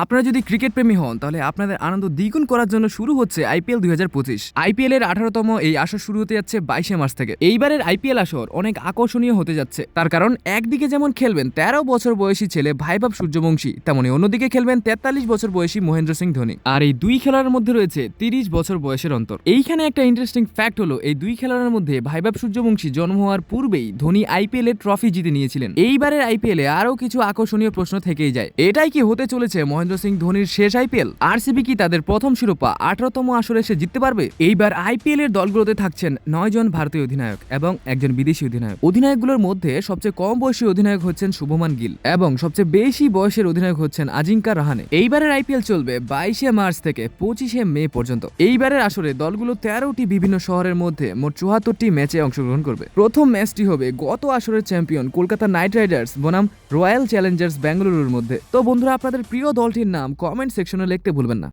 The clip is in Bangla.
আপনারা যদি ক্রিকেট প্রেমী হন, তাহলে আপনাদের আনন্দ দ্বিগুণ করার জন্য শুরু হচ্ছে আইপিএল দুই হাজার পঁচিশ। আইপিএল এর আঠারোতম এই আসর শুরু হতে যাচ্ছে বাইশে মার্চ থেকে। এইবারের আইপিএল আসর অনেক আকর্ষণীয় হতে যাচ্ছে। তার কারণ, একদিকে যেমন খেলবেন তেরো বছর বয়সী ছেলে ভাইভাব সূর্যবংশী, তেমনি অন্যদিকে খেলবেন তেতাল্লিশ বছর বয়সী মহেন্দ্র সিং ধোনি। আর এই দুই খেলার মধ্যে রয়েছে তিরিশ বছর বয়সের অন্তর। এইখানে একটা ইন্টারেস্টিং ফ্যাক্ট হলো, এই দুই খেলার মধ্যে ভাইভাব সূর্যবংশী জন্ম হওয়ার পূর্বেই ধোনি আইপিএল এর ট্রফি জিতে নিয়েছিলেন। এইবারের আইপিএল এ আরও কিছু আকর্ষণীয় প্রশ্ন থেকেই যায়। এটাই কি হতে চলেছে মহেন্দ্র সিং ধোনির শেষ আইপিএল। আরসিবি কি তাদের প্রথম শিরোপা, আঠারোতম আসরে এসে জিততে পারবে? এইবার আইপিএল এর দলগুলোতে থাকছেন নয় জন ভারতীয় অধিনায়ক এবং একজন বিদেশি অধিনায়ক। অধিনায়কগুলোর মধ্যে সবচেয়ে কম বয়সী অধিনায়ক হচ্ছেন শুভমান গিল এবং সবচেয়ে বেশি বয়সের অধিনায়ক হচ্ছেন আজিঙ্কা রাহানে। এইবারের আইপিএল চলবে বাইশে মার্চ থেকে পঁচিশে মে পর্যন্ত। এইবারের আসরে দলগুলো তেরোটি বিভিন্ন শহরের মধ্যে মোট চুয়াত্তরটি ম্যাচে অংশগ্রহণ করবে। প্রথম ম্যাচটি হবে গত আসরের চ্যাম্পিয়ন কলকাতা নাইট রাইডার্স বনাম রয়্যাল চ্যালেঞ্জার্স বেঙ্গালুরুর মধ্যে। তো বন্ধুরা, আপনাদের প্রিয় দলটির নাম কমেন্ট সেকশনে লিখতে ভুলবেন না।